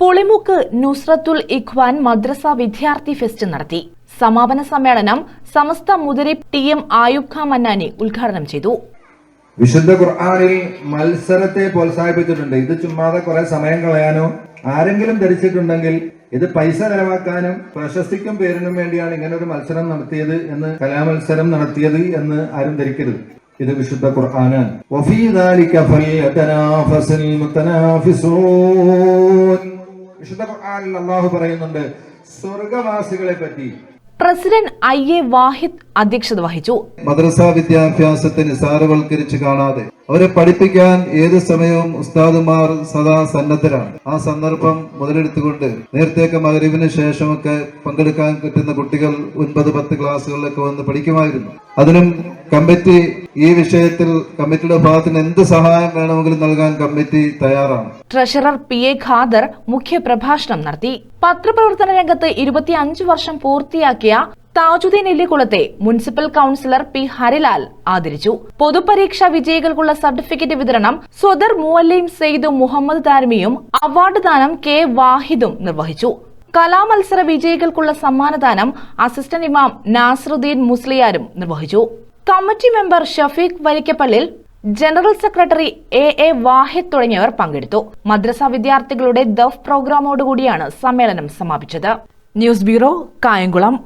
പുളിമുക്ക് നുസ്രത്തുൽ ഇഖ്വാൻ മദ്രസ വിദ്യാർത്ഥി ഫെസ്റ്റ് നടത്തി. സമാപന സമ്മേളനം സമസ്ത മുതിരി ടി എം ആയുബ് ഖാൻ മന്നാനി ഉദ്ഘാടനം ചെയ്തു. വിശുദ്ധ ഖുർആാനിൽ മത്സരത്തെ പ്രോത്സാഹിപ്പിച്ചിട്ടുണ്ട്. ഇത് ചുമ്മാതെ കുറെ സമയം കളയാനോ ആരെങ്കിലും ധരിച്ചിട്ടുണ്ടെങ്കിൽ ഇത് പൈസ ചെലവാക്കാനും പ്രശസ്തിക്കും പേരിനും വേണ്ടിയാണ് ഇങ്ങനെ ഒരു മത്സരം നടത്തിയത് എന്ന് കലാമത്സരം നടത്തിയത് എന്ന് ആരും ധരിക്കരുത്. ഇത് വിശുദ്ധ ഖുർആനാണ്. വിശുദ്ധ ഖുർആനിൽ അള്ളാഹു പറയുന്നുണ്ട് സ്വർഗവാസികളെ പറ്റി പ്രസിഡന്റ് ഐ എ വാഹിദ് അധ്യക്ഷത വഹിച്ചു. മദ്രസ വിദ്യാഭ്യാസത്തെ നിസാരവൽക്കരിച്ച് കാണാതെ അവരെ പഠിപ്പിക്കാൻ ഏത് സമയവും ഉസ്താദുമാർ സദാ സന്നദ്ധരാണ്. ആ സന്ദർഭം മുതലെടുത്തുകൊണ്ട് നേരത്തെയൊക്കെ മകരീവിന് ശേഷമൊക്കെ പങ്കെടുക്കാൻ കിട്ടുന്ന കുട്ടികൾ ഒൻപത് പത്ത് ക്ലാസ്സുകളിലൊക്കെ വന്ന് പഠിക്കുമായിരുന്നു. അതിനും കമ്മിറ്റി ഈ വിഷയത്തിൽ കമ്മിറ്റിയുടെ ഭാഗത്തിന് എന്ത് സഹായം വേണമെങ്കിലും നൽകാൻ കമ്മിറ്റി തയ്യാറാണ്. ട്രഷറർ പി എ ഖാദർ മുഖ്യപ്രഭാഷണം നടത്തി. പത്രപ്രവർത്തന രംഗത്ത് ഇരുപത്തിയഞ്ച് വർഷം പൂർത്തിയാക്കിയ താജുദ്ദീൻ ഇല്ലിക്കുളത്തെ മുനിസിപ്പൽ കൌൺസിലർ പി ഹരിലാൽ ആദരിച്ചു. പൊതുപരീക്ഷാ വിജയികൾക്കുള്ള സർട്ടിഫിക്കറ്റ് വിതരണം സ്വദർ മുവല്ലയും സെയ്ദും മുഹമ്മദ് താരമിയും അവാർഡ് ദാനം കെ വാഹിദും നിർവഹിച്ചു. കലാമത്സര വിജയികൾക്കുള്ള സമ്മാനദാനം അസിസ്റ്റന്റ് ഇമാം നാസറുദ്ദീൻ മുസ്ലിയാരും നിർവഹിച്ചു. Committee member Shafeeq വലിക്കപ്പള്ളിൽ general secretary A A Wahid തുടങ്ങിയവർ പങ്കെടുത്തു. മദ്രസ വിദ്യാർത്ഥികളുടെ ദഫ് പ്രോഗ്രാമോടുകൂടിയാണ് സമ്മേളനം സമാപിച്ചത്. News bureau Kayamkulam.